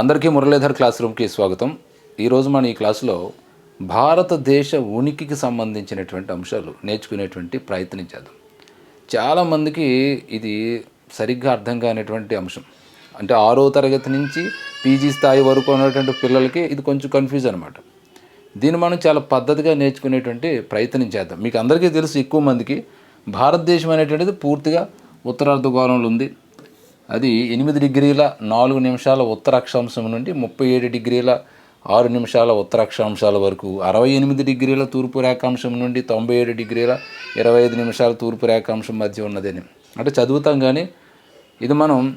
అందరికీ మురళీధర్ క్లాస్ రూమ్కి స్వాగతం. ఈరోజు మన ఈ క్లాసులో భారతదేశ ఉనికికి సంబంధించినటువంటి అంశాలు నేర్చుకునేటువంటి ప్రయత్నం చేద్దాం. చాలామందికి ఇది సరిగ్గా అర్థం కానిటువంటి అంశం. అంటే ఆరో తరగతి నుంచి పీజీ స్థాయి వరకు ఉన్నటువంటి పిల్లలకి ఇది కొంచెం కన్ఫ్యూజ్ అనమాట దీన్ని మనం చాలా పద్ధతిగా నేర్చుకునేటువంటి ప్రయత్నం చేద్దాం. మీకు అందరికీ తెలుసు ఎక్కువ మందికి భారతదేశం అనేటువంటిది పూర్తిగా ఉత్తరార్ధగోళంలో ఉంది. అది ఎనిమిది డిగ్రీల నాలుగు నిమిషాల ఉత్తర అక్షాంశం నుండి ముప్పై ఏడు డిగ్రీల ఆరు నిమిషాల ఉత్తర అక్షాంశాల వరకు అరవై ఎనిమిది డిగ్రీల తూర్పు రేఖాంశం నుండి తొంభై ఏడు డిగ్రీల ఇరవై ఐదు నిమిషాల తూర్పు రేఖాంశం మధ్య ఉన్నదని. అంటే చదువుతాం కానీ ఇది మనం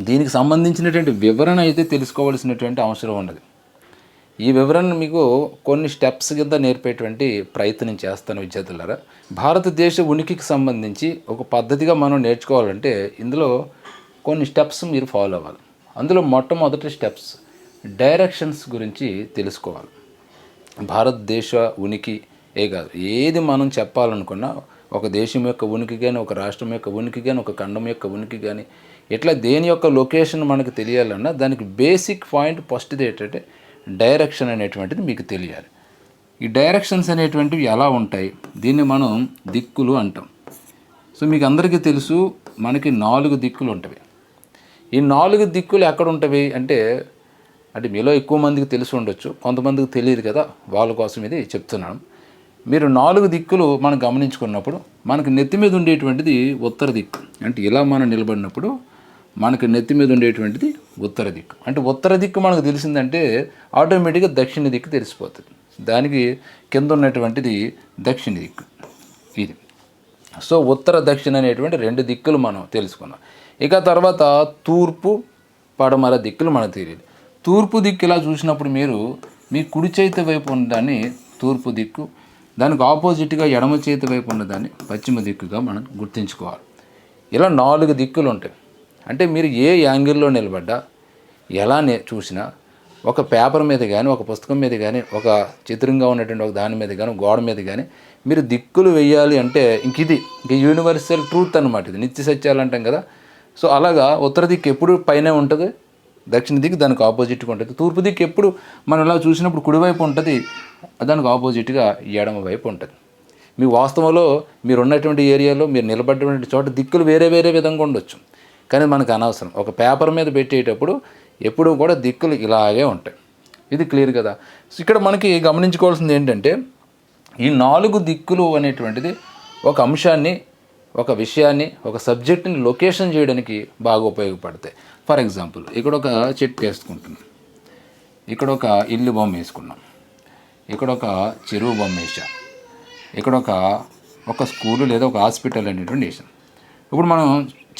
దీనికి సంబంధించినటువంటి వివరణ అయితే తెలుసుకోవాల్సినటువంటి అవసరం ఉన్నది. ఈ వివరణ మీకు కొన్ని స్టెప్స్ కింద నేర్పేటువంటి ప్రయత్నం చేస్తాను విద్యార్థులారా. భారతదేశ ఉనికికి సంబంధించి ఒక పద్ధతిగా మనం నేర్చుకోవాలంటే ఇందులో కొన్ని స్టెప్స్ మీరు ఫాలో అవ్వాలి. అందులో మొట్టమొదటి స్టెప్స్ డైరెక్షన్స్ గురించి తెలుసుకోవాలి. భారతదేశ ఉనికి ఏ కాదు ఏది మనం చెప్పాలనుకున్నా ఒక దేశం యొక్క ఉనికి కానీ ఒక రాష్ట్రం యొక్క ఉనికి కానీ ఒక ఖండం యొక్క ఉనికి కానీ ఇట్లా దేని యొక్క లొకేషన్ మనకు తెలియాలన్నా దానికి బేసిక్ పాయింట్ ఫస్ట్ది ఏంటంటే డైరెక్షన్ అనేటువంటిది మీకు తెలియాలి. ఈ డైరెక్షన్స్ అనేటువంటివి ఎలా ఉంటాయి? దీన్ని మనం దిక్కులు అంటాం. సో మీకు అందరికీ తెలుసు మనకి నాలుగు దిక్కులు ఉంటాయి ఈ నాలుగు దిక్కులు ఎక్కడ ఉంటాయి అంటే అంటే మీలో ఎక్కువ మందికి తెలిసి ఉండొచ్చు కొంతమందికి తెలియదు కదా వాళ్ళ కోసం ఇది చెప్తున్నాను. మీరు నాలుగు దిక్కులు మనం గమనించుకున్నప్పుడు మనకు నెత్తి మీద ఉండేటువంటిది ఉత్తర దిక్కు. అంటే ఇలా మనం నిలబడినప్పుడు మనకి నెత్తి మీద ఉండేటువంటిది ఉత్తర దిక్కు. అంటే ఉత్తర దిక్కు మనకు తెలిసిందంటే ఆటోమేటిక్గా దక్షిణ దిక్కు తెలిసిపోతుంది. దానికి కింద ఉన్నటువంటిది దక్షిణ దిక్కు. ఇది. సో ఉత్తర దక్షిణ అనేటువంటి రెండు దిక్కులు మనం తెలుసుకున్నాం. ఇక తర్వాత తూర్పు పడమర దిక్కులు మనకు తెలియదు తూర్పు దిక్కు ఇలా చూసినప్పుడు మీరు మీ కుడి చేతి వైపు ఉన్నదాన్ని తూర్పు దిక్కు దానికి ఆపోజిట్గా ఎడమ చేతి వైపు ఉన్నదాన్ని పశ్చిమ దిక్కుగా మనం గుర్తుంచుకోవాలి. ఇలా నాలుగు దిక్కులు ఉంటాయి. అంటే మీరు ఏ యాంగిల్లో నిలబడ్డా ఎలా చూసినా ఒక పేపర్ మీద కానీ ఒక పుస్తకం మీద కానీ ఒక చిత్రంగా ఉన్నటువంటి ఒక దాని మీద కానీ గోడ మీద కానీ మీరు దిక్కులు వేయాలి అంటే ఇంక ఇది ఇంక యూనివర్సల్ ట్రూత్ అనమాట ఇది. నిత్య సత్యాలు అంటాం కదా సో అలాగా ఉత్తర దిక్కు ఎప్పుడు పైనే ఉంటుంది దక్షిణ దిక్కు దానికి ఆపోజిట్గా ఉంటుంది. తూర్పు దిక్కు ఎప్పుడు మనం ఇలా చూసినప్పుడు కుడివైపు ఉంటుంది దానికి ఆపోజిట్గా ఎడమ వైపు ఉంటుంది. మీ వాస్తవంలో మీరు ఉన్నటువంటి ఏరియాలో మీరు నిలబడినటువంటి చోట దిక్కులు వేరే వేరే విధంగా ఉండొచ్చు. కానీ మనకు అనవసరం. ఒక పేపర్ మీద పెట్టేటప్పుడు ఎప్పుడూ కూడా దిక్కులు ఇలాగే ఉంటాయి. ఇది క్లియర్ కదా? సో ఇక్కడ మనకి గమనించుకోవాల్సింది ఏంటంటే ఈ నాలుగు దిక్కులు అనేటువంటిది ఒక అంశాన్ని ఒక విషయాన్ని ఒక సబ్జెక్ట్ని లొకేషన్ చేయడానికి బాగా ఉపయోగపడతాయి. ఫర్ ఎగ్జాంపుల్ ఇక్కడ ఒక చెట్టు వేసుకుంటున్నాం. ఇక్కడ ఒక ఇల్లు బొమ్మ వేసుకున్నాం. ఇక్కడ ఒక చెరువు బొమ్మ వేసాం ఇక్కడ ఒక ఒక స్కూలు లేదా ఒక హాస్పిటల్ అనేటువంటి వేసాం ఇప్పుడు మనం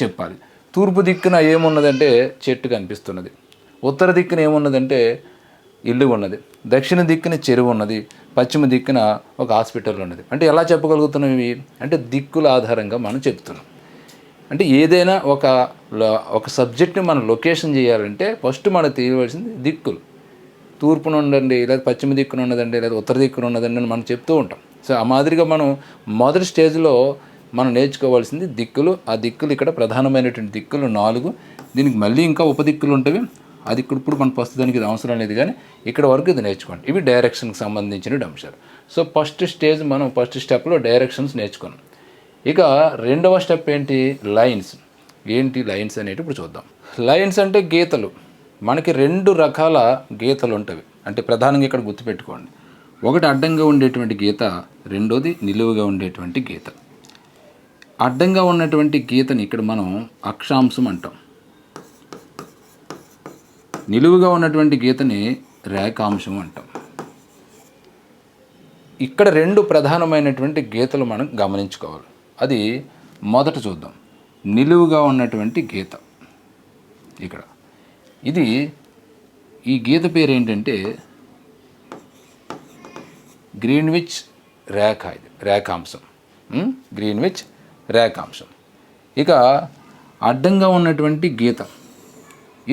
చెప్పాలి తూర్పు దిక్కున ఏమున్నదంటే చెట్టు కనిపిస్తున్నది. ఉత్తర దిక్కున ఏమున్నదంటే ఇల్లు ఉన్నది. దక్షిణ దిక్కున చెరువు ఉన్నది. పశ్చిమ దిక్కున ఒక హాస్పిటల్ ఉన్నది. అంటే ఎలా చెప్పగలుగుతున్నాం ఇవి? అంటే దిక్కుల ఆధారంగా మనం చెప్తున్నాం. అంటే ఏదైనా ఒక ఒక సబ్జెక్ట్ని మనం లొకేషన్ చేయాలంటే ఫస్ట్ మనకు తెలియవలసింది దిక్కులు. తూర్పున ఉండండి లేదా పశ్చిమ దిక్కున ఉన్నదండి లేదా ఉత్తర దిక్కున ఉన్నదండి అని మనం చెప్తూ ఉంటాం. సో ఆ మాదిరిగా మనం మొదటి స్టేజ్లో మనం నేర్చుకోవాల్సింది దిక్కులు. ఆ దిక్కులు ఇక్కడ ప్రధానమైనటువంటి దిక్కులు నాలుగు. దీనికి మళ్ళీ ఇంకా ఉపదిక్కులు ఉంటాయి అది ఇక్కడ ఇప్పుడు మన ప్రస్తుతానికి ఇది అవసరం లేదు కానీ ఇక్కడ వరకు ఇది నేర్చుకోండి. ఇవి డైరెక్షన్కి సంబంధించిన అంశాలు సో ఫస్ట్ స్టేజ్ మనం ఫస్ట్ స్టెప్లో డైరెక్షన్స్ నేర్చుకున్నాం. ఇక రెండవ స్టెప్ ఏంటి? లైన్స్ ఏంటి లైన్స్ అనేటి ఇప్పుడు చూద్దాం. లైన్స్ అంటే గీతలు. మనకి రెండు రకాల గీతలు ఉంటవి. అంటే ప్రధానంగా ఇక్కడ గుర్తుపెట్టుకోండి. ఒకటి అడ్డంగా ఉండేటువంటి గీత రెండోది నిలువుగా ఉండేటువంటి గీత. అడ్డంగా ఉన్నటువంటి గీతని ఇక్కడ మనం అక్షాంశం అంటాం. నిలువుగా ఉన్నటువంటి గీతని రేఖాంశం అంటాం. ఇక్కడ రెండు ప్రధానమైనటువంటి గీతలు మనం గమనించుకోవాలి. అది మొదట చూద్దాం. నిలువుగా ఉన్నటువంటి గీత. ఇక్కడ. ఇది ఈ గీత పేరు ఏంటంటే గ్రీన్విచ్ రేఖ ఇది రేఖాంశం. గ్రీన్విచ్ రేఖాంశం. ఇక అడ్డంగా ఉన్నటువంటి గీత.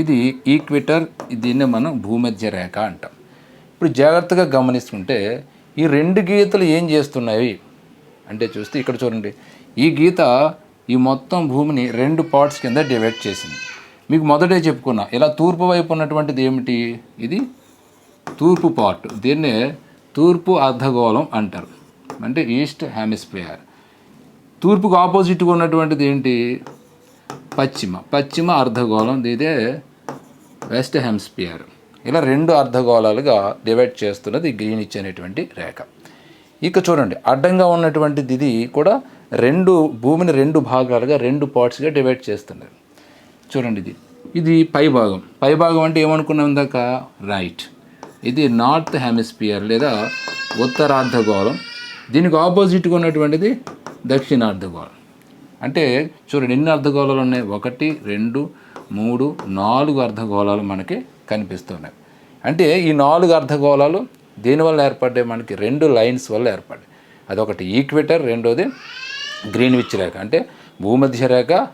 ఇది ఈక్విటర్ దీన్నే మనం భూమధ్య రేఖ అంటాం. ఇప్పుడు జాగ్రత్తగా గమనిస్తుంటే ఈ రెండు గీతలు ఏం చేస్తున్నాయి? అంటే చూస్తే ఇక్కడ చూడండి. ఈ గీత ఈ మొత్తం భూమిని రెండు పార్ట్స్ కింద డివైడ్ చేసింది. మీకు మొదటే చెప్పుకున్నా ఇలా తూర్పు వైపు ఉన్నటువంటిది ఏమిటి? ఇది తూర్పు పార్ట్ దీన్నే తూర్పు అర్ధగోళం అంటారు. అంటే ఈస్ట్ హెమిస్ఫియర్ తూర్పుకు ఆపోజిట్గా ఉన్నటువంటిది ఏంటి? పశ్చిమ. పశ్చిమ అర్ధగోళం ఇదే వెస్ట్ హెమ్స్పియర్ ఇలా రెండు అర్ధగోళాలుగా డివైడ్ చేస్తున్నది గ్రీనిచ్ గ్రీన్ రేఖ. ఇక చూడండి అడ్డంగా ఉన్నటువంటిది ఇది కూడా రెండు భూమిని రెండు భాగాలుగా రెండు పార్ట్స్గా డివైడ్ చేస్తున్నారు చూడండి ఇది. ఇది పై భాగం. పై భాగం అంటే ఏమనుకున్నాం ఇందాక? రైట్ ఇది నార్త్ హెమిస్పియర్ లేదా ఉత్తరార్ధగోళం. దీనికి ఆపోజిట్గా ఉన్నటువంటిది దక్షిణార్ధగోళం. అంటే చూడండి ఎన్ని అర్ధగోళాలు ఉన్నాయి? ఒకటి రెండు మూడు నాలుగు అర్ధగోళాలు మనకి కనిపిస్తున్నాయి. అంటే ఈ నాలుగు అర్ధగోళాలు దీనివల్ల ఏర్పడ్డాయి? మనకి రెండు లైన్స్ వల్ల ఏర్పడ్డాయి. అదొకటి ఈక్వేటర్ రెండోది గ్రీన్విచ్ రేఖ. అంటే భూమధ్య రేఖ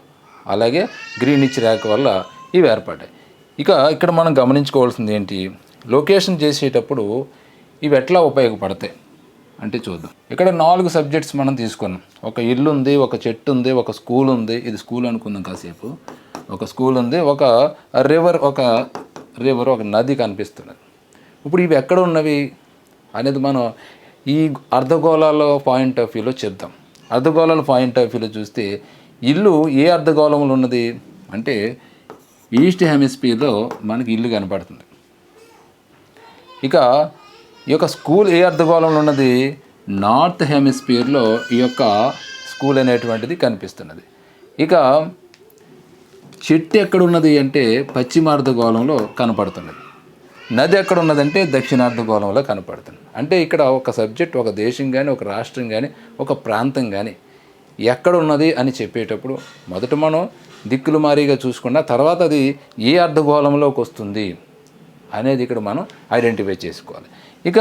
అలాగే గ్రీన్విచ్ రేఖ వల్ల ఇవి ఏర్పడ్డాయి. ఇక ఇక్కడ మనం గమనించుకోవాల్సింది ఏంటి? లొకేషన్ చేసేటప్పుడు ఇవి ఎట్లా ఉపయోగపడతాయి? అంటే చూద్దాం. ఇక్కడ నాలుగు సబ్జెక్ట్స్ మనం తీసుకున్నాం. ఒక ఇల్లు ఉంది ఒక చెట్టు ఉంది ఒక స్కూల్ ఉంది. ఇది స్కూల్ అనుకుందాం కాసేపు. ఒక స్కూల్ ఉంది ఒక రివర్ ఒక రివర్ ఒక నది కనిపిస్తున్నది. ఇప్పుడు ఇవి ఎక్కడ ఉన్నవి? అనేది మనం ఈ అర్ధగోళాల పాయింట్ ఆఫ్ వ్యూలో చెప్దాం. అర్ధగోళాల పాయింట్ ఆఫ్ వ్యూలో చూస్తే ఇల్లు ఏ అర్ధగోళంలో ఉన్నది? అంటే ఈస్ట్ హెమిస్ఫియర్లో మనకి ఇల్లు కనపడుతుంది. ఇక ఈ యొక్క స్కూల్ ఏ అర్ధగోళంలో ఉన్నది? నార్త్ హెమిస్పియర్లో ఈ యొక్క స్కూల్ అనేటువంటిది కనిపిస్తున్నది. ఇక చెట్టు ఎక్కడ ఉన్నది అంటే పశ్చిమ అర్ధగోళంలో కనపడుతున్నది. నది ఎక్కడ ఉన్నదంటే దక్షిణార్ధగోళంలో కనపడుతుంది అంటే ఇక్కడ ఒక సబ్జెక్ట్ ఒక దేశం కానీ ఒక రాష్ట్రం కానీ ఒక ప్రాంతం కానీ ఎక్కడ ఉన్నది అని చెప్పేటప్పుడు మొదట మనం దిక్కులు మారీగా చూసుకున్న తర్వాత అది ఏ అర్ధగోళంలోకి వస్తుంది అనేది ఇక్కడ మనం ఐడెంటిఫై చేసుకోవాలి. ఇక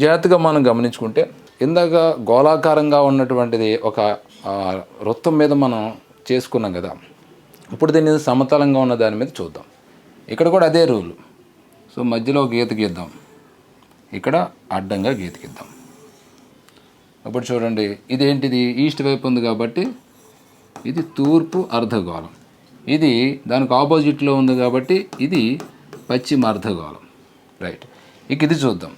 జాగ్రత్తగా మనం గమనించుకుంటే ఇందాక గోళాకారంగా ఉన్నటువంటిది ఒక వృత్తం మీద మనం చేసుకున్నాం కదా ఇప్పుడు మీద సమతలంగా ఉన్న దాని మీద చూద్దాం. ఇక్కడ కూడా అదే రూల్. సో మధ్యలో గీత గీద్దాం. ఇక్కడ అడ్డంగా గీత గీద్దాం. ఇప్పుడు చూడండి ఇదేంటిది? ఈస్ట్ వైపు ఉంది కాబట్టి ఇది తూర్పు అర్ధగోళం. ఇది దానికి ఆపోజిట్లో ఉంది కాబట్టి ఇది పశ్చిమ అర్ధగోళం. రైట్. ఇక ఇది చూద్దాం.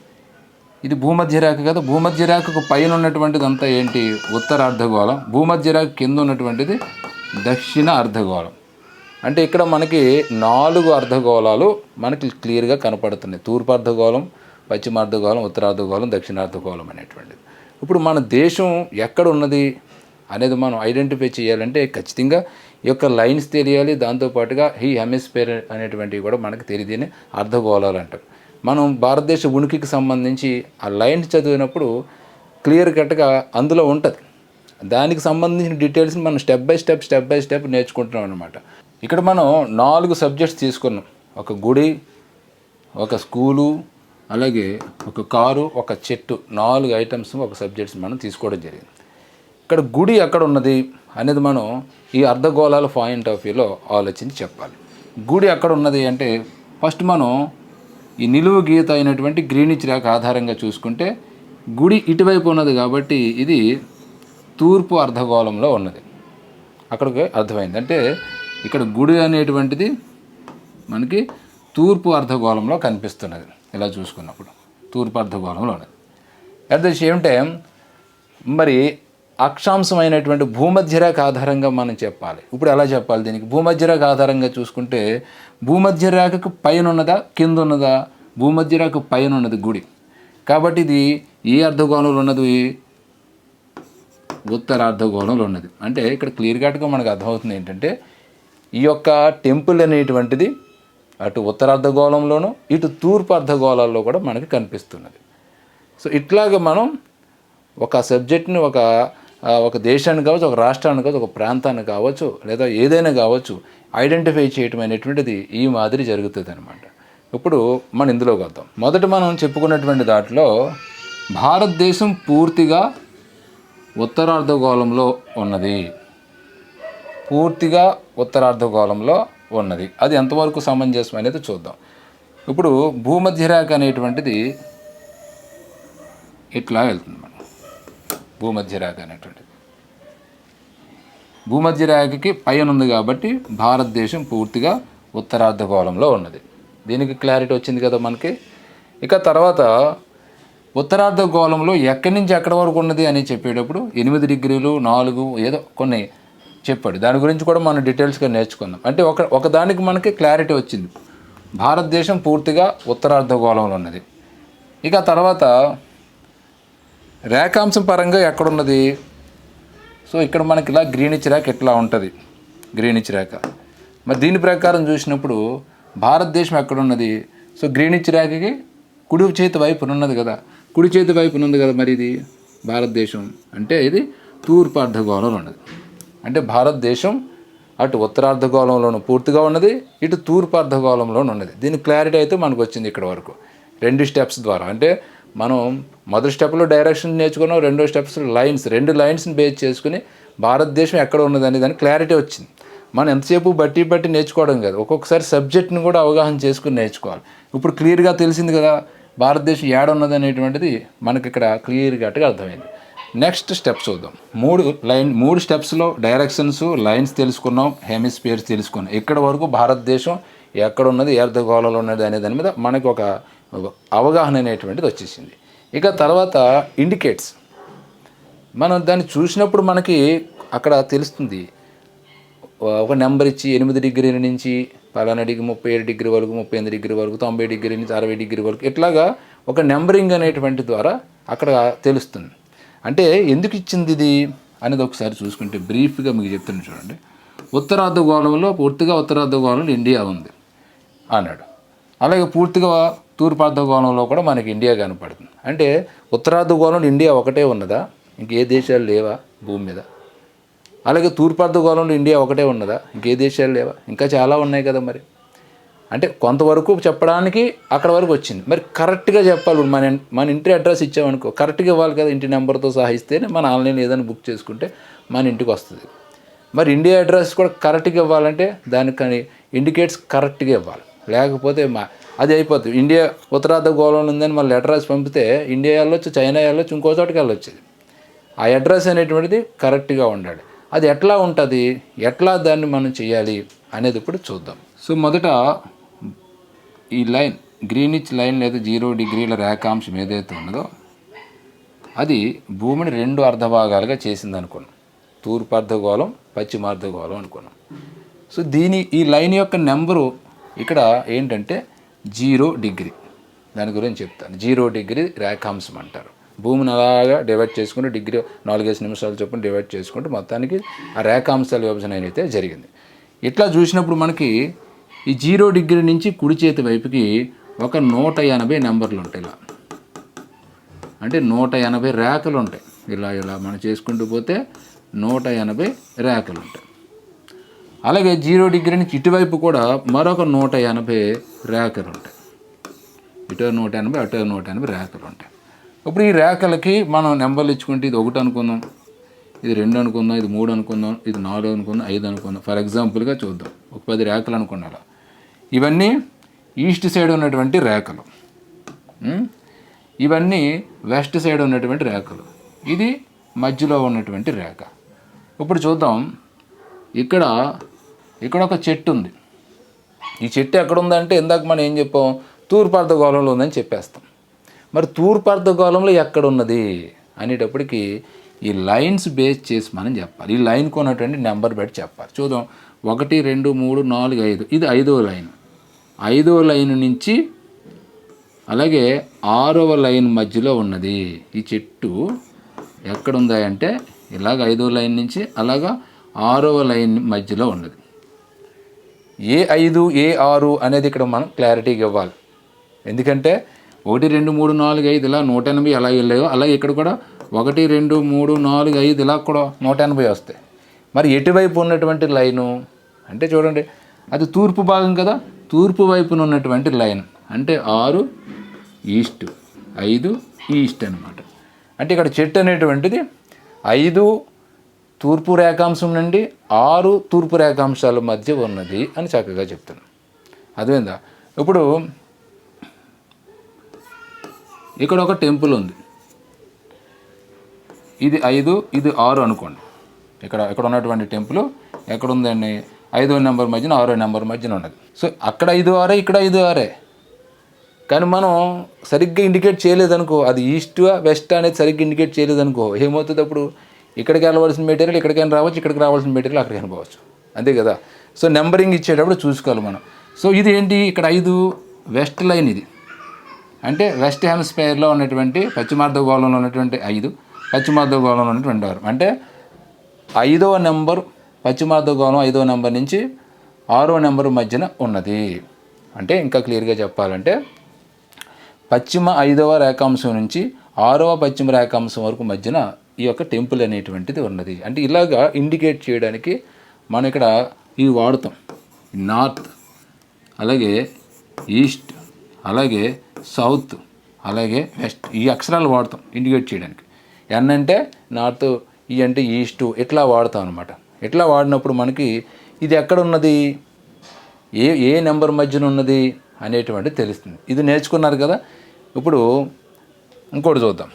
ఇది భూమధ్యరేఖ కదా. భూమధ్యరేఖకు పైన ఉన్నటువంటిది అంతా ఏంటి? ఉత్తర అర్ధగోళం భూమధ్యరేఖ కింద ఉన్నటువంటిది దక్షిణ అర్ధగోళం. అంటే ఇక్కడ మనకి నాలుగు అర్ధగోళాలు మనకి క్లియర్గా కనపడుతున్నాయి. తూర్పు అర్ధగోళం పశ్చిమ అర్ధగోళం ఉత్తర అర్ధగోళం దక్షిణ అర్ధగోళం అనేటువంటిది. ఇప్పుడు మన దేశం ఎక్కడ ఉన్నది అనేది మనం ఐడెంటిఫై చేయాలంటే ఖచ్చితంగా ఈ యొక్క లైన్స్ తెలియాలి. దాంతోపాటుగా ఈ హెమిస్ఫియర్ అనేటువంటివి కూడా మనకు తెలియదని అర్ధగోళాలు అంటారు మనం భారతదేశ ఉనికికి సంబంధించి ఆ లైన్స్ చదివినప్పుడు క్లియర్ కట్గా అందులో ఉంటుంది. దానికి సంబంధించిన డీటెయిల్స్ని మనం step by step step by step నేర్చుకుంటున్నాం అనమాట ఇక్కడ మనం నాలుగు సబ్జెక్ట్స్ తీసుకున్నాం. ఒక గుడి ఒక స్కూలు అలాగే ఒక కారు ఒక చెట్టు. నాలుగు ఐటమ్స్ ఒక సబ్జెక్ట్స్ మనం తీసుకోవడం జరిగింది. ఇక్కడ గుడి ఎక్కడ ఉన్నది అనేది మనం ఈ అర్ధగోళాల పాయింట్ ఆఫ్ వ్యూలో ఆలోచించి చెప్పాలి. గుడి ఎక్కడ ఉన్నది అంటే ఫస్ట్ మనం ఈ నిలువు గీత అయినటువంటి గ్రీనిచ్ రేఖ ఆధారంగా చూసుకుంటే గుడి ఇటువైపు ఉన్నది కాబట్టి ఇది తూర్పు అర్ధగోళంలో ఉన్నది. అక్కడికి అర్థమైంది. అంటే ఇక్కడ గుడి అనేటువంటిది మనకి తూర్పు అర్ధగోళంలో కనిపిస్తున్నది. ఇలా చూసుకున్నప్పుడు తూర్పు అర్ధగోళంలో ఉన్నది. అట్ ద సేమ్ మరి అక్షాంశమైనటువంటి భూమధ్యరేఖ ఆధారంగా మనం చెప్పాలి. ఇప్పుడు ఎలా చెప్పాలి దీనికి? భూమధ్యరేఖ ఆధారంగా చూసుకుంటే భూమధ్యరేఖకు పైన ఉన్నదా కింద ఉన్నదా భూమధ్యరేఖ పైన ఉన్నది గుడి. కాబట్టి ఇది ఏ అర్ధగోళంలో ఉన్నది? ఉత్తరార్ధగోళంలో ఉన్నది. అంటే ఇక్కడ క్లియర్ కట్గా మనకు అర్థమవుతుంది ఏంటంటే ఈ యొక్క టెంపుల్ అనేటువంటిది అటు ఉత్తర అర్ధగోళంలోనూ ఇటు తూర్పు అర్ధగోళాల్లో కూడా మనకి కనిపిస్తున్నది. సో ఇట్లాగ మనం ఒక సబ్జెక్ట్ని ఒక ఒక దేశాన్ని కావచ్చు ఒక రాష్ట్రాన్ని కావచ్చు ఒక ప్రాంతాన్ని కావచ్చు లేదా ఏదైనా కావచ్చు ఐడెంటిఫై చేయటం అనేటువంటిది ఈ మాదిరి జరుగుతుంది అనమాట ఇప్పుడు మనం ఇందులోకి వద్దాం మొదట మనం చెప్పుకున్నటువంటి దాంట్లో భారతదేశం పూర్తిగా ఉత్తరార్ధగోళంలో ఉన్నది. పూర్తిగా ఉత్తరార్ధగోళంలో ఉన్నది. అది ఎంతవరకు సమంజసం అనేది చూద్దాం. ఇప్పుడు భూమధ్యరేఖ అనేటువంటిది ఇట్లా వెళ్తుంది. మనం భూమధ్యరేఖ అనేటువంటిది. భూమధ్య రేఖకి పైన ఉంది కాబట్టి భారతదేశం పూర్తిగా ఉత్తరార్ధగోళంలో ఉన్నది. దీనికి క్లారిటీ వచ్చింది కదా మనకి. ఇక తర్వాత ఉత్తరార్ధగోళంలో ఎక్కడి నుంచి ఎక్కడి వరకు ఉన్నది అని చెప్పేటప్పుడు ఎనిమిది డిగ్రీలు నాలుగు ఏదో కొన్ని చెప్పాడు. దాని గురించి కూడా మనం డీటెయిల్స్గా నేర్చుకుందాం. అంటే ఒక ఒకదానికి మనకి క్లారిటీ వచ్చింది. భారతదేశం పూర్తిగా ఉత్తరార్ధగోళంలో ఉన్నది. ఇక తర్వాత రేఖాంశం పరంగా ఎక్కడున్నది? సో ఇక్కడ మనకి ఇలా గ్రీనిచ్ రేఖ ఇట్లా ఉంటుంది? గ్రీనిచ్ రేఖ మరి దీని ప్రకారం చూసినప్పుడు భారతదేశం ఎక్కడున్నది? సో గ్రీనిచ్ రేఖకి కుడి చేతి వైపున ఉన్నది కదా. కుడి చేతి వైపున ఉంది కదా మరి ఇది? భారతదేశం. అంటే ఇది తూర్పు అర్ధగోళంలో ఉన్నది. అంటే భారతదేశం అటు ఉత్తరార్ధగోళంలోనూ పూర్తిగా ఉన్నది ఇటు తూర్పు అర్ధగోళంలో ఉన్నది. దీని క్లారిటీ అయితే మనకు వచ్చింది ఇక్కడ వరకు. రెండు స్టెప్స్ ద్వారా. అంటే మనం మొదటి స్టెప్లో డైరెక్షన్ నేర్చుకున్నాం రెండో స్టెప్స్ లైన్స్. రెండు లైన్స్ని బేస్ చేసుకుని భారతదేశం ఎక్కడ ఉన్నదని దాని క్లారిటీ వచ్చింది. మనం ఎంతసేపు బట్టి బట్టి నేర్చుకోవడం కాదు. ఒక్కొక్కసారి సబ్జెక్ట్ని కూడా అవగాహన చేసుకుని నేర్చుకోవాలి. ఇప్పుడు క్లియర్గా తెలిసింది కదా భారతదేశం ఏడున్నది అనేటువంటిది మనకి ఇక్కడ క్లియర్గా అర్థమైంది. నెక్స్ట్ స్టెప్ చూద్దాం. మూడు లైన్ మూడు స్టెప్స్లో డైరెక్షన్స్ లైన్స్ తెలుసుకున్నాం హెమిస్పియర్స్ తెలుసుకున్నాం. ఇక్కడ వరకు భారతదేశం ఎక్కడ ఉన్నది ఏ ఉన్నది అనే దాని మీద మనకు ఒక అవగాహన అనేటువంటిది వచ్చేసింది. ఇక తర్వాత ఇండికేట్స్. మనం దాన్ని చూసినప్పుడు మనకి అక్కడ తెలుస్తుంది. ఒక నెంబర్ ఇచ్చి ఎనిమిది డిగ్రీల నుంచి పలానా డిగ్రీ ముప్పై ఏడు డిగ్రీ వరకు ముప్పై ఎనిమిది డిగ్రీ వరకు తొంభై డిగ్రీ నుంచి అరవై డిగ్రీ వరకు ఇట్లాగా ఒక నెంబరింగ్ అనేటువంటి ద్వారా అక్కడ తెలుస్తుంది. అంటే ఎందుకు ఇచ్చింది ఇది అనేది ఒకసారి చూసుకుంటే బ్రీఫ్గా మీకు చెప్తాను చూడండి. ఉత్తరార్ధగోళంలో పూర్తిగా ఉత్తరార్ధగోళంలో ఇండియా ఉంది అన్నాడు. అలాగే పూర్తిగా తూర్పార్ధగోళంలో కూడా మనకి ఇండియా కనపడుతుంది. అంటే ఉత్తరార్ధగోళంలో ఇండియా ఒకటే ఉన్నదా? ఇంకే దేశాలు లేవా భూమి మీద? అలాగే తూర్పార్ధగోళంలో ఇండియా ఒకటే ఉన్నదా? ఇంకే దేశాలు లేవా? ఇంకా చాలా ఉన్నాయి కదా మరి. అంటే కొంతవరకు చెప్పడానికి అక్కడ వరకు వచ్చింది. మరి కరెక్ట్గా చెప్పాలి. మన మన ఇంటి అడ్రస్ ఇచ్చామనుకో కరెక్ట్గా ఇవ్వాలి కదా ఇంటి నెంబర్తో సహా ఇస్తేనే మన ఆన్లైన్ ఏదైనా బుక్ చేసుకుంటే మన ఇంటికి వస్తుంది. మరి ఇండియా అడ్రస్ కూడా కరెక్ట్గా ఇవ్వాలంటే దానికి ఇండికేట్స్ కరెక్ట్గా ఇవ్వాలి. లేకపోతే మా అది అయిపోతుంది ఇండియా ఉత్తరార్ధ గోళం ఉందని మళ్ళీ అడ్రస్ పంపితే ఇండియా వెళ్ళొచ్చు చైనా వెళ్ళొచ్చు ఇంకో చోటుకి వెళ్ళొచ్చు ఆ అడ్రస్ అనేటువంటిది కరెక్ట్గా ఉండాలి. అది ఎట్లా ఉంటుంది? ఎట్లా దాన్ని మనం చేయాలి అనేది ఇప్పుడు చూద్దాం. సో మొదట ఈ లైన్ గ్రీనిచ్ లైన్ లేదా జీరో డిగ్రీల రేఖాంశం ఏదైతే ఉన్నదో అది భూమిని రెండు అర్ధభాగాలుగా చేసింది అనుకున్నాం. తూర్పు అర్ధగోళం పశ్చిమ అర్ధగోళం అనుకున్నాం. సో దీని ఈ లైన్ యొక్క నెంబరు ఇక్కడ ఏంటంటే జీరో డిగ్రీ. దాని గురించి చెప్తాను. జీరో డిగ్రీ రేఖాంశం అంటారు. భూమిని అలాగా డివైడ్ చేసుకుంటూ డిగ్రీ నాలుగైదు నిమిషాలు చొప్పున డివైడ్ చేసుకుంటూ మొత్తానికి ఆ రేఖాంశాల విభజన అయితే జరిగింది. ఇట్లా చూసినప్పుడు మనకి ఈ జీరో డిగ్రీ నుంచి కుడి చేతి వైపుకి ఒక నూట ఎనభై నెంబర్లు ఉంటాయి ఇలా. అంటే నూట ఎనభై రేఖలు ఉంటాయి. ఇలా ఇలా మనం చేసుకుంటూ పోతే నూట ఎనభై రేఖలు ఉంటాయి. అలాగే జీరో డిగ్రీ నుంచి ఇటువైపు కూడా మరొక నూట ఎనభై రేఖలు ఉంటాయి. ఇటు నూట ఎనభై అటు నూట ఎనభై రేఖలు ఉంటాయి. ఇప్పుడు ఈ రేఖలకి మనం నెంబర్లు ఇచ్చుకుంటే ఇది ఒకటి అనుకుందాం ఇది రెండు అనుకుందాం ఇది మూడు అనుకుందాం ఇది నాలుగు అనుకుందాం ఐదు అనుకుందాం. ఫర్ ఎగ్జాంపుల్గా చూద్దాం. ఒక పది రేఖలు అనుకున్నారా ఇవన్నీ ఈస్ట్ సైడ్ ఉన్నటువంటి రేఖలు. ఇవన్నీ వెస్ట్ సైడ్ ఉన్నటువంటి రేఖలు. ఇది మధ్యలో ఉన్నటువంటి రేఖ. ఇప్పుడు చూద్దాం. ఇక్కడ ఇక్కడ ఒక చెట్టు ఉంది ఈ చెట్టు ఎక్కడ ఉందంటే ఇందాక మనం ఏం చెప్పాం? తూర్పు అర్ధగోళంలో ఉందని చెప్పేస్తాం. మరి తూర్పు అర్ధగోళంలో ఎక్కడ ఉన్నది అనేటప్పటికి ఈ లైన్స్ బేస్ చేసి మనం చెప్పాలి. ఈ లైన్కి ఉన్నటువంటి నెంబర్ పెట్టి చెప్పాలి. చూద్దాం. ఒకటి రెండు మూడు నాలుగు ఐదు. ఇది ఐదో లైన్. ఐదో లైన్ నుంచి అలాగే ఆరవ లైన్ మధ్యలో ఉన్నది. ఈ చెట్టు ఎక్కడుందా అంటే ఇలాగ ఐదో లైన్ నుంచి అలాగా ఆరవ లైన్ మధ్యలో ఉన్నది. ఏ ఐదు ఏ ఆరు అనేది ఇక్కడ మనం క్లారిటీగా ఇవ్వాలి. ఎందుకంటే ఒకటి రెండు మూడు నాలుగు ఐదు ఇలా నూట ఎనభై అలా వెళ్ళాయో అలాగే ఇక్కడ కూడా ఒకటి రెండు మూడు నాలుగు ఐదు ఇలా కూడా నూట ఎనభై వస్తాయి. మరి ఎటువైపు ఉన్నటువంటి లైను? అంటే చూడండి అది తూర్పు భాగం కదా తూర్పు వైపున ఉన్నటువంటి లైన్. అంటే ఆరు ఈస్ట్ ఐదు ఈస్ట్ అన్నమాట. అంటే ఇక్కడ చెట్టు అనేటువంటిది ఐదు తూర్పు రేఖాంశం నుండి ఆరు తూర్పు రేఖాంశాల మధ్య ఉన్నది అని చక్కగా చెప్తున్నాను అదేందా ఇప్పుడు ఇక్కడ ఒక టెంపుల్ ఉంది. ఇది ఐదు ఇది ఆరు అనుకోండి. ఇక్కడ ఇక్కడ ఉన్నటువంటి టెంపుల్ ఎక్కడ ఉందండి ఐదో నెంబర్ మధ్యన ఆరో నెంబర్ మధ్యన ఉన్నది. సో అక్కడ ఐదు ఆరే ఇక్కడ ఐదు ఆరే. కానీ మనం సరిగ్గా ఇండికేట్ చేయలేదనుకో అది ఈస్ట్ వెస్ట్ అనేది సరిగ్గా ఇండికేట్ చేయలేదనుకో ఏమవుతుంది అప్పుడు? ఇక్కడికి వెళ్ళవలసిన మెటీరియల్ ఇక్కడికైనా రావచ్చు ఇక్కడికి రావాల్సిన మెటీరియల్ అక్కడికైనా పోవచ్చు. అంతే కదా? సో నెంబరింగ్ ఇచ్చేటప్పుడు చూసుకోవాలి మనం. సో ఇది ఏంటి? ఇక్కడ ఐదు వెస్ట్ లైన్ ఇది. అంటే వెస్ట్ హెమ్స్పైర్లో ఉన్నటువంటి పశ్చిమార్ధగోళంలో ఉన్నటువంటి ఐదు పశ్చిమార్ధగోళంలో ఉన్నటువంటి ఆరు. అంటే ఐదవ నెంబర్ పశ్చిమార్ధగోళం ఐదవ నెంబర్ నుంచి ఆరో నెంబర్ మధ్యన ఉన్నది. అంటే ఇంకా క్లియర్గా చెప్పాలంటే పశ్చిమ ఐదవ రేఖాంశం నుంచి ఆరవ పశ్చిమ రేఖాంశం వరకు మధ్యన ఈ యొక్క టెంపుల్ అనేటువంటిది ఉన్నది. అంటే ఇలాగా ఇండికేట్ చేయడానికి మనం ఇక్కడ ఇవి వాడుతాం. నార్త్ అలాగే ఈస్ట్ అలాగే సౌత్ అలాగే వెస్ట్ ఈ అక్షరాలు వాడతాం ఇండికేట్ చేయడానికి. ఎన్ అంటే నార్త్ ఈ అంటే ఈస్ట్ ఇట్లా వాడతాం అనమాట ఇట్లా వాడినప్పుడు మనకి ఇది ఎక్కడ ఉన్నది? ఏ ఏ నెంబర్ మధ్యన ఉన్నది? అనేటువంటిది తెలుస్తుంది. ఇది నేర్చుకున్నారు కదా? ఇప్పుడు ఇంకోటి చూద్దాం.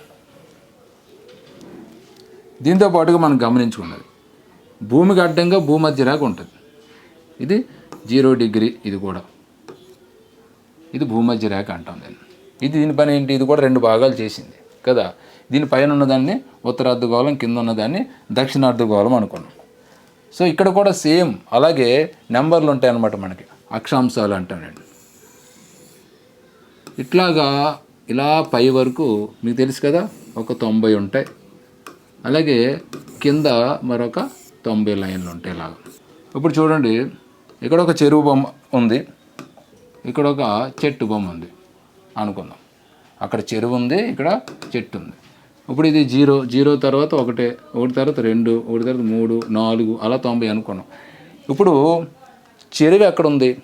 దీంతో పాటుగా మనం గమనించుకున్నది. భూమికి అడ్డంగా భూమధ్య రేఖ ఉంటుంది. ఇది జీరో డిగ్రీ ఇది కూడా. ఇది భూమధ్య రేఖ అంటాం నేను ఇది దీని పని ఏంటి? ఇది కూడా రెండు భాగాలు చేసింది కదా? దీని పైన ఉన్నదాన్ని ఉత్తరార్ధగోళం కింద ఉన్నదాన్ని దక్షిణార్ధగోళం అనుకున్నాం. సో ఇక్కడ కూడా సేమ్ అలాగే నెంబర్లు ఉంటాయి అన్నమాట మనకి. అక్షాంశాలు అంటాం నేను. ఇట్లాగా ఇలా పై వరకు మీకు తెలుసు కదా? ఒక తొంభై ఉంటాయి. అలాగే కింద మరొక తొంభై లైన్లు ఉంటాయి ఇలాగా ఇప్పుడు చూడండి ఇక్కడ ఒక చెరువు బొమ్మ ఉంది ఇక్కడ ఒక చెట్టు బొమ్మ ఉంది అనుకుందాం. అక్కడ చెరువు ఉంది ఇక్కడ చెట్టు ఉంది. ఇప్పుడు ఇది జీరో జీరో తర్వాత ఒకటే ఒకటి తర్వాత రెండు ఒకటి తర్వాత మూడు నాలుగు అలా తొంభై అనుకున్నాం. ఇప్పుడు చెరువు ఎక్కడ ఉంది?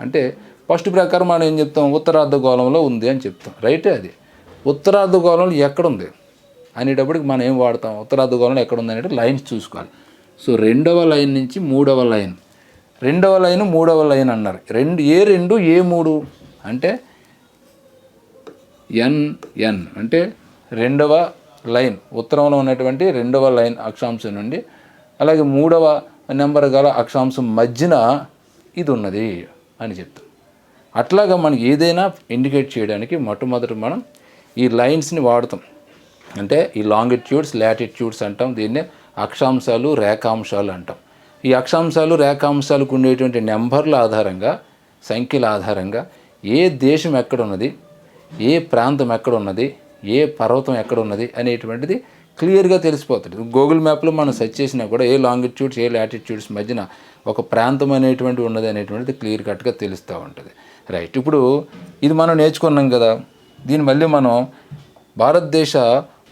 అంటే ఫస్ట్ ప్రకారం మనం ఏం చెప్తాం? ఉత్తరార్ధగోళంలో ఉంది అని చెప్తాం. రైటే అది. ఉత్తరార్ధగోళంలో ఎక్కడ ఉంది? అనేటప్పటికి మనం ఏం వాడతాం? ఉత్తరార్ధగోళంలో ఎక్కడ ఉందనేది లైన్స్ చూసుకోవాలి. సో రెండవ లైన్ నుంచి మూడవ లైన్. రెండవ లైన్ మూడవ లైన్ అన్నారు. రెండు ఏ రెండు ఏ మూడు? అంటే ఎన్ ఎన్. అంటే రెండవ లైన్. ఉత్తరంలో ఉన్నటువంటి రెండవ లైన్ అక్షాంశం నుండి. అలాగే మూడవ నెంబర్ గల అక్షాంశం మధ్యన ఇది ఉన్నది అని చెప్తాం. అట్లాగా మనకి ఏదైనా ఇండికేట్ చేయడానికి మొట్టమొదటి మనం ఈ లైన్స్ని వాడతాం. అంటే ఈ లాంగిట్యూడ్స్ లాటిట్యూడ్స్ అంటాం. దీన్ని అక్షాంశాలు రేఖాంశాలు అంటాం. ఈ అక్షాంశాలు రేఖాంశాలకు ఉండేటువంటి నెంబర్ల ఆధారంగా సంఖ్యల ఆధారంగా ఏ దేశం ఎక్కడ ఉన్నది ఏ ప్రాంతం ఎక్కడ ఉన్నది ఏ పర్వతం ఎక్కడ ఉన్నది అనేటువంటిది క్లియర్గా తెలిసిపోతుంది. గూగుల్ మ్యాప్లో మనం సెర్చ్ చేసినా కూడా ఏ లాంగిట్యూడ్స్ ఏ లాటిట్యూడ్స్ మధ్యన ఒక ప్రాంతం అనేటువంటి ఉన్నది అనేటువంటిది క్లియర్ కట్గా తెలుస్తూ ఉంటుంది. రైట్ ఇప్పుడు ఇది మనం నేర్చుకున్నాం కదా. దీని మళ్ళీ మనం భారతదేశ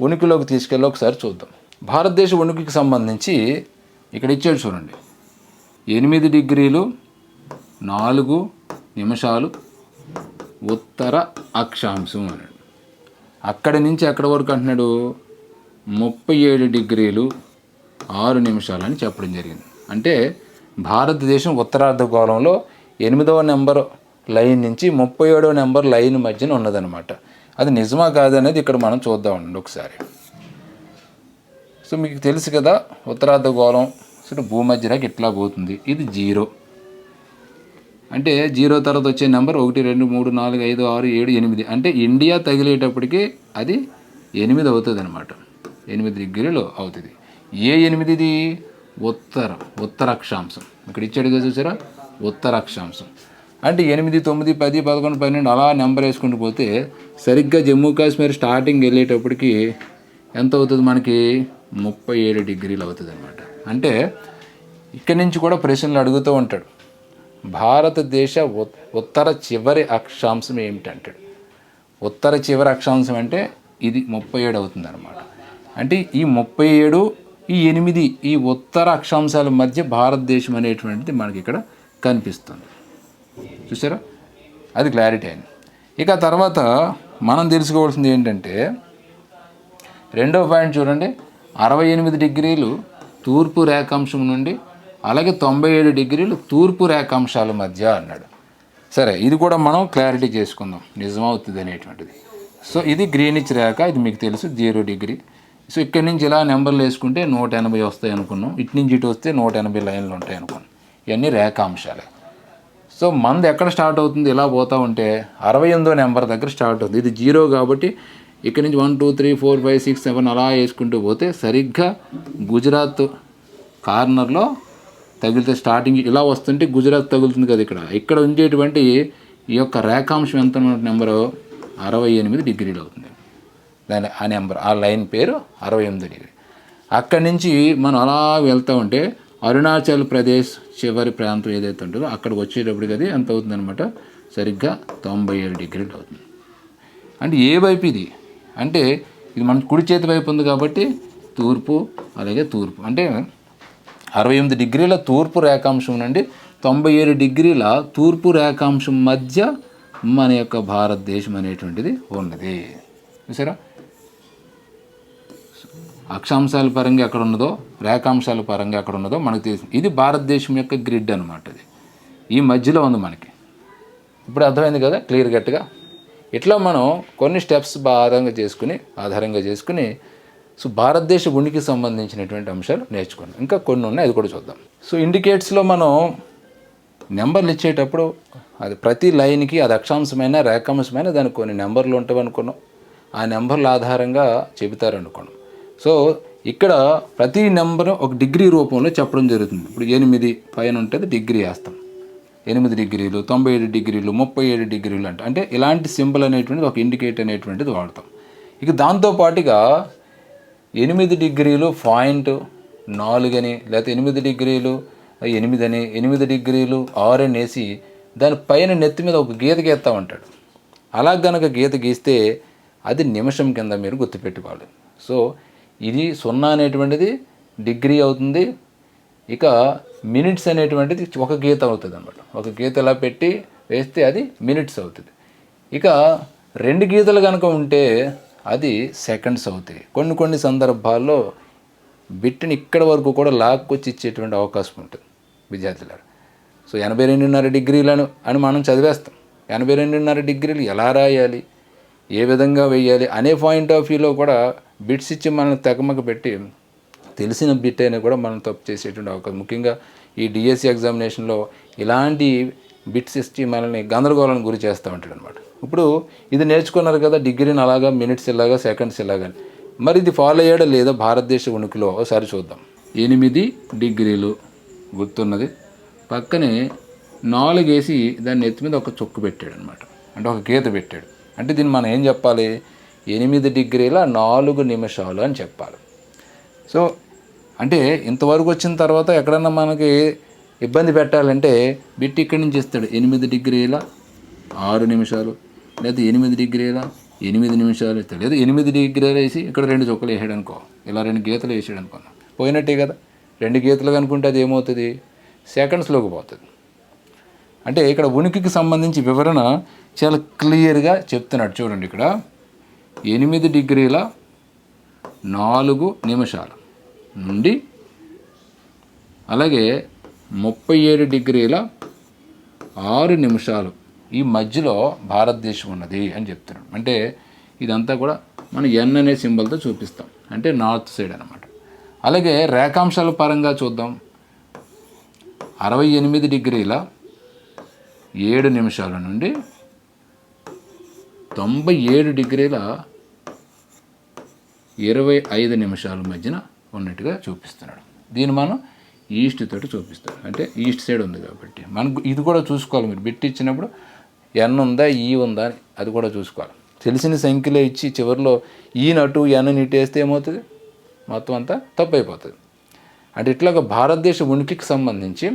ఉనికిలోకి తీసుకెళ్ళి ఒకసారి చూద్దాం. భారతదేశ ఉనికికి సంబంధించి ఇక్కడ ఇచ్చాడు చూడండి. ఎనిమిది డిగ్రీలు నాలుగు నిమిషాలు ఉత్తర అక్షాంశం అన్నాడు అక్కడి నుంచి ఎక్కడి వరకు అంటున్నాడు? ముప్పై ఏడు డిగ్రీలు ఆరు నిమిషాలు అని చెప్పడం జరిగింది. అంటే భారతదేశం ఉత్తరార్ధగోళంలో ఎనిమిదవ నెంబర్ లైన్ నుంచి ముప్పై ఏడవ నెంబర్ లైన్ మధ్యన ఉన్నదనమాట అది నిజమా కాదనేది ఇక్కడ మనం చూద్దామండి ఒకసారి. సో మీకు తెలుసు కదా ఉత్తరార్ధగోళం సో భూమధ్యరేఖ ఇట్లా పోతుంది? ఇది జీరో. అంటే జీరో తర్వాత వచ్చే నెంబర్ ఒకటి రెండు మూడు నాలుగు ఐదు ఆరు ఏడు ఎనిమిది. అంటే ఇండియా తగిలేటప్పటికి అది ఎనిమిది అవుతుంది అనమాట ఎనిమిది డిగ్రీలు అవుతుంది. ఏ ఎనిమిదిది? ఉత్తర ఉత్తర అక్షాంశం ఇక్కడ ఇచ్చాడు కదా చూసారా? ఉత్తర అక్షాంశం అంటే ఎనిమిది తొమ్మిది పది పదకొండు పన్నెండు అలా నెంబర్ వేసుకుంటూ పోతే సరిగ్గా జమ్మూ కాశ్మీర్ స్టార్టింగ్ వెళ్ళేటప్పటికి ఎంత అవుతుంది మనకి? ముప్పై ఏడు డిగ్రీలు అవుతుంది అనమాట అంటే ఇక్కడి నుంచి కూడా ప్రశ్నలు అడుగుతూ ఉంటాడు. భారతదేశ ఉత్తర చివరి అక్షాంశం ఏమిటంటాడు? ఉత్తర చివరి అక్షాంశం అంటే ఇది ముప్పై ఏడు అవుతుంది అనమాట అంటే ఈ ముప్పై ఏడు ఈ ఎనిమిది ఈ ఉత్తర అక్షాంశాల మధ్య భారతదేశం అనేటువంటిది మనకి ఇక్కడ కనిపిస్తుంది. చూసారా అది క్లారిటీ అయింది. ఇక తర్వాత మనం తెలుసుకోవాల్సింది ఏంటంటే రెండవ పాయింట్ చూడండి. అరవై ఎనిమిది డిగ్రీలు తూర్పు రేఖాంశం నుండి అలాగే తొంభై ఏడు డిగ్రీలు తూర్పు రేఖాంశాల మధ్య అన్నాడు. సరే ఇది కూడా మనం క్లారిటీ చేసుకుందాం. నిజమవుతుంది అనేటువంటిది. సో ఇది గ్రీనిచ్ రేఖ ఇది మీకు తెలుసు జీరో డిగ్రీ సో ఇక్కడి నుంచి ఇలా నెంబర్లు వేసుకుంటే నూట ఎనభై వస్తాయి అనుకున్నాం. ఇటు నుంచి ఇటు వస్తే నూట ఎనభై లైన్లు ఉంటాయి అనుకున్నాం. ఇవన్నీ రేఖాంశాలే. సో మంది ఎక్కడ స్టార్ట్ అవుతుంది? ఇలా పోతా ఉంటే అరవై ఎనిమిదో నెంబర్ దగ్గర స్టార్ట్ అవుతుంది. ఇది జీరో కాబట్టి ఇక్కడ నుంచి one two three four five six seven అలా వేసుకుంటూ పోతే సరిగ్గా గుజరాత్ కార్నర్లో తగిలితే స్టార్టింగ్ ఇలా వస్తుంటే గుజరాత్ తగులుతుంది కదా ఇక్కడ. ఇక్కడ ఉండేటువంటి ఈ యొక్క రేఖాంశం ఎంత నెంబరు? అరవై ఎనిమిది డిగ్రీలు అవుతుంది. దాని ఆ నెంబర్ ఆ లైన్ పేరు అరవై ఎనిమిది డిగ్రీ. అక్కడి నుంచి మనం అలా వెళ్తూ ఉంటే అరుణాచల్ ప్రదేశ్ చివరి ప్రాంతం ఏదైతే ఉంటుందో అక్కడికి వచ్చేటప్పటికి అది ఎంత అవుతుందనమాట సరిగ్గా తొంభై ఏడు డిగ్రీలు అవుతుంది. అంటే ఏ వైపు ఇది? అంటే ఇది మన కుడి చేతి వైపు ఉంది కాబట్టి తూర్పు అలాగే తూర్పు. అంటే అరవై ఎనిమిది డిగ్రీల తూర్పు రేఖాంశం నుండి తొంభై ఏడు డిగ్రీల తూర్పు రేఖాంశం మధ్య మన యొక్క భారతదేశం అనేటువంటిది ఉన్నది. చూసారా? అక్షాంశాల పరంగా ఎక్కడ ఉన్నదో రేఖాంశాల పరంగా ఎక్కడ ఉన్నదో మనకు తెలుసు. ఇది భారతదేశం యొక్క గ్రిడ్ అనమాట ఇది ఈ మధ్యలో ఉంది మనకి. ఇప్పుడు అర్థమైంది కదా? క్లియర్ కట్గా? ఇట్లా మనం కొన్ని స్టెప్స్ ఆధారంగా చేసుకుని ఆధారంగా చేసుకుని సో భారతదేశ ఉనికి సంబంధించినటువంటి అంశాలు నేర్చుకున్నాం. ఇంకా కొన్ని ఉన్నాయి అది కూడా చూద్దాం. సో ఇండికేట్స్లో మనం నెంబర్లు ఇచ్చేటప్పుడు అది ప్రతి లైన్కి అది అక్షాంశమైన రేఖాంశమైన దానికి కొన్ని నెంబర్లు ఉంటాయి అనుకున్నాం ఆ నెంబర్ల ఆధారంగా చెబుతారు సో ఇక్కడ ప్రతి నెంబర్ ఒక డిగ్రీ రూపంలో చెప్పడం జరుగుతుంది. ఇప్పుడు ఎనిమిది పైన ఉంటుంది డిగ్రీ వేస్తాం. ఎనిమిది డిగ్రీలు తొంభై ఏడు డిగ్రీలు ముప్పై ఏడు డిగ్రీలు అంటే. అంటే ఇలాంటి సింబల్ అనేటువంటిది ఒక ఇండికేటర్ అనేటువంటిది వాడతాం. ఇక దాంతో పాటుగా ఎనిమిది డిగ్రీలు పాయింట్ నాలుగని లేకపోతే ఎనిమిది డిగ్రీలు ఎనిమిదని ఎనిమిది డిగ్రీలు ఆరు అని వేసి దాని పైన నెత్తి మీద ఒక గీత గీస్తా ఉంటాడు. అలా గనక గీత గీస్తే అది నిమిషం కింద మీరు గుర్తుపెట్టుకోవాలి. సో ఇది సున్నా అనేటువంటిది డిగ్రీ అవుతుంది. ఇక మినిట్స్ అనేటువంటిది ఒక గీత అవుతుంది అనమాట ఒక గీత ఇలా పెట్టి వేస్తే అది మినిట్స్ అవుతుంది. ఇక రెండు గీతలు కనుక ఉంటే అది సెకండ్స్ అవుతాయి. కొన్ని కొన్ని సందర్భాల్లో బిట్ని ఇక్కడ వరకు కూడా లాక్కొచ్చి ఇచ్చేటువంటి అవకాశం ఉంటుంది విద్యార్థులారు. సో ఎనభై రెండున్నర డిగ్రీలను అని మనం చదివేస్తాం. ఎనభై రెండున్నర డిగ్రీలు ఎలా రాయాలి? ఏ విధంగా వేయాలి? అనే పాయింట్ ఆఫ్ వ్యూలో కూడా బిట్స్ ఇచ్చి మనల్ని తెగమక పెట్టి తెలిసిన బిట్ అయినా కూడా మనం తప్పు చేసేటువంటి అవకాశం. ముఖ్యంగా ఈ డిఎస్సి ఎగ్జామినేషన్లో ఇలాంటి బిట్స్ ఇచ్చి మనల్ని గందరగోళానికి గురి చేస్తూ ఉంటాడు అనమాట ఇప్పుడు ఇది నేర్చుకున్నారు కదా డిగ్రీని అలాగా మినిట్స్ ఇలాగా సెకండ్స్ ఇలాగా. మరి ఇది ఫాలో అయ్యాడో లేదో భారతదేశ ఉనికిలో ఒకసారి చూద్దాం. ఎనిమిది డిగ్రీలు గుర్తున్నది. పక్కనే నాలుగు వేసి దాన్ని ఎత్తి మీద ఒక చొక్కు పెట్టాడు అనమాట అంటే ఒక గీత పెట్టాడు. అంటే దీన్ని మనం ఏం చెప్పాలి? ఎనిమిది డిగ్రీల నాలుగు నిమిషాలు అని చెప్పాలి. సో అంటే ఇంతవరకు వచ్చిన తర్వాత ఎక్కడన్నా మనకి ఇబ్బంది పెట్టాలంటే బిట్ ఇక్కడి నుంచి ఇస్తాడు. ఎనిమిది డిగ్రీల ఆరు నిమిషాలు లేదా ఎనిమిది డిగ్రీల ఎనిమిది నిమిషాలు ఇస్తాడు. లేదా ఎనిమిది డిగ్రీలు వేసి ఇక్కడ రెండు చుక్కలు వేసాడు అనుకో ఇలా రెండు గీతలు వేసాడు అనుకో. పోయినట్టే కదా రెండు గీతలు కనుకుంటే అది ఏమవుతుంది? సెకండ్స్లోకి పోతుంది. అంటే ఇక్కడ ఉనికికి సంబంధించి వివరణ చాలా క్లియర్గా చెప్తున్నాడు చూడండి ఇక్కడ. ఎనిమిది డిగ్రీల నాలుగు నిమిషాలు నుండి అలాగే ముప్పై ఏడు డిగ్రీల ఆరు నిమిషాలు ఈ మధ్యలో భారతదేశం ఉన్నది అని చెప్తున్నాడు. అంటే ఇదంతా కూడా మనం ఎన్ అనే సింబల్తో చూపిస్తాం. అంటే నార్త్ సైడ్ అనమాట అలాగే రేఖాంశాల పరంగా చూద్దాం. అరవై ఎనిమిది డిగ్రీల ఏడు నిమిషాల నుండి తొంభై ఏడు డిగ్రీల ఇరవై ఐదు నిమిషాల మధ్యన ఉన్నట్టుగా చూపిస్తున్నాడు. దీన్ని మనం ఈస్ట్ తోటి చూపిస్తాడు అంటే ఈస్ట్ సైడ్ ఉంది కాబట్టి. మనకు ఇది కూడా చూసుకోవాలి మీరు. బిట్ ఇచ్చినప్పుడు ఎన్ ఉందా ఈ ఉందా అని అది కూడా చూసుకోవాలి. తెలిసిన సంఖ్యలో ఇచ్చి చివరిలో ఈ నటు ఎన్ నిట్టేస్తే ఏమవుతుంది? మొత్తం అంతా తప్పు అయిపోతుంది అంటే ఇట్లాగ భారతదేశ ఉనికికి సంబంధించి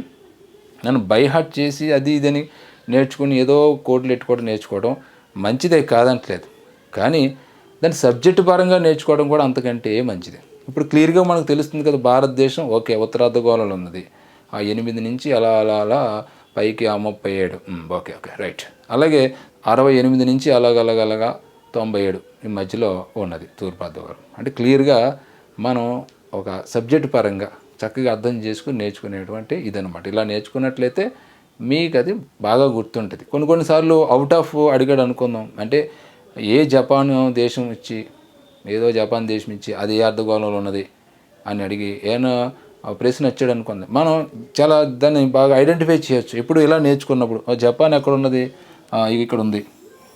నన్ను బైహార్ట్ చేసి అది ఇదని నేర్చుకుని ఏదో కోట్లు ఎట్టుకోవడం నేర్చుకోవడం మంచిదే కాదంటలేదు. కానీ దాని సబ్జెక్టు పరంగా నేర్చుకోవడం కూడా అంతకంటే మంచిది. ఇప్పుడు క్లియర్గా మనకు తెలుస్తుంది కదా భారతదేశం ఓకే ఉత్తరార్ధగోళంలో ఉన్నది. ఆ ఎనిమిది నుంచి అలా అలా అలా పైకి ఆ ముప్పై ఏడు. Okay okay right. అలాగే అరవై ఎనిమిది నుంచి అలాగలగలగా తొంభై ఏడు ఈ మధ్యలో ఉన్నది తూర్పార్ధగోళం. అంటే క్లియర్గా మనం ఒక సబ్జెక్ట్ పరంగా చక్కగా అర్థం చేసుకుని నేర్చుకునేటువంటి ఇదనమాట ఇలా నేర్చుకున్నట్లయితే మీకు అది బాగా గుర్తుంటుంది. కొన్ని కొన్నిసార్లు అవుట్ ఆఫ్ అడిగాడు అనుకుందాం. అంటే ఏ జపాన్ దేశం ఇచ్చి ఏదో జపాన్ దేశం ఇచ్చి అది ఏ అర్ధగోళంలో ఉన్నది అని అడిగి ఏమైనా ఆ ప్రశ్న వచ్చాడు అనుకుంది. మనం చాలా దాన్ని బాగా ఐడెంటిఫై చేయొచ్చు. ఎప్పుడు ఇలా నేర్చుకున్నప్పుడు జపాన్ ఎక్కడ ఉన్నది? ఇక్కడ ఉంది.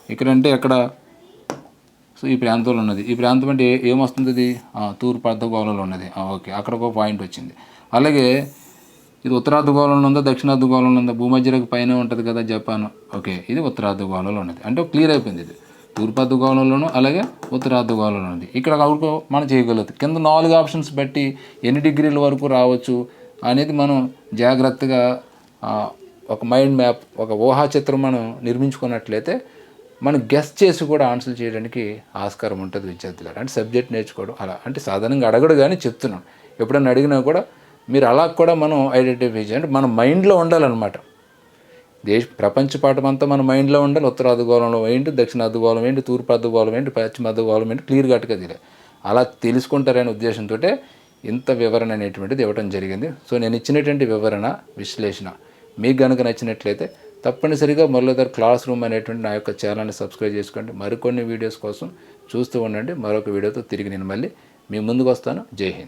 ఇక్కడ అంటే ఎక్కడ? సో ఈ ప్రాంతంలో ఉన్నది. ఈ ప్రాంతం అంటే ఏమొస్తుంది ఇది తూర్పు అర్ధగోళంలో ఉన్నది. ఓకే. అక్కడ ఒక పాయింట్ వచ్చింది. అలాగే ఇది ఉత్తరార్ధగోళంలో ఉందా దక్షిణార్ధగోళంలో ఉందా? భూమధ్యరేఖ పైన ఉంటుంది కదా జపాన్. ఓకే ఇది ఉత్తరార్ధగోళంలో ఉన్నది. అంటే క్లియర్ అయిపోయింది ఇది. తూర్పు అర్ధగోళంలోను అలాగే ఉత్తరార్ధగోళంలో ఉంది ఇక్కడ అవుట్ మనం చేయగలుగుతాం కింద నాలుగు ఆప్షన్స్ బట్టి ఎన్ని డిగ్రీల వరకు రావచ్చు అనేది మనం జాగ్రత్తగా ఒక మైండ్ మ్యాప్ ఒక ఊహా చిత్రం మనం నిర్మించుకున్నట్లయితే మనం గెస్ట్ చేసి కూడా ఆన్సర్ చేయడానికి ఆస్కారం ఉంటుంది విద్యార్థులు అంటే సబ్జెక్ట్ నేర్చుకోవడం అలా. అంటే సాధారణంగా అడగడు కానీ చెప్తున్నాం. ఎప్పుడన్నా అడిగినా కూడా మీరు అలా కూడా మనం ఐడెంటిఫై చేయండి మన మైండ్లో ఉండాలన్నమాట. దేశ ప్రపంచ పాఠం అంతా మన మైండ్లో ఉండాలి. ఉత్తర అర్ధగోళంలో ఏంటి దక్షిణ అర్ధగోళం ఏంటి తూర్పు అర్ధగోళం ఏంటి పశ్చిమ అర్ధగోళం ఏంటి క్లియర్ కట్గా తెలియదు అలా తెలుసుకుంటారనే ఉద్దేశంతో ఇంత వివరణ అనేటువంటిది ఇవ్వడం జరిగింది. సో నేను ఇచ్చినటువంటి వివరణ విశ్లేషణ మీకు కనుక నచ్చినట్లయితే తప్పనిసరిగా మురళీధర్ క్లాస్ రూమ్ అనేటువంటి నా యొక్క ఛానల్ని సబ్స్క్రైబ్ చేసుకోండి. మరికొన్ని వీడియోస్ కోసం చూస్తూ ఉండండి. మరొక వీడియోతో తిరిగి నేను మళ్ళీ మీ ముందుకు వస్తాను. జై హింద్.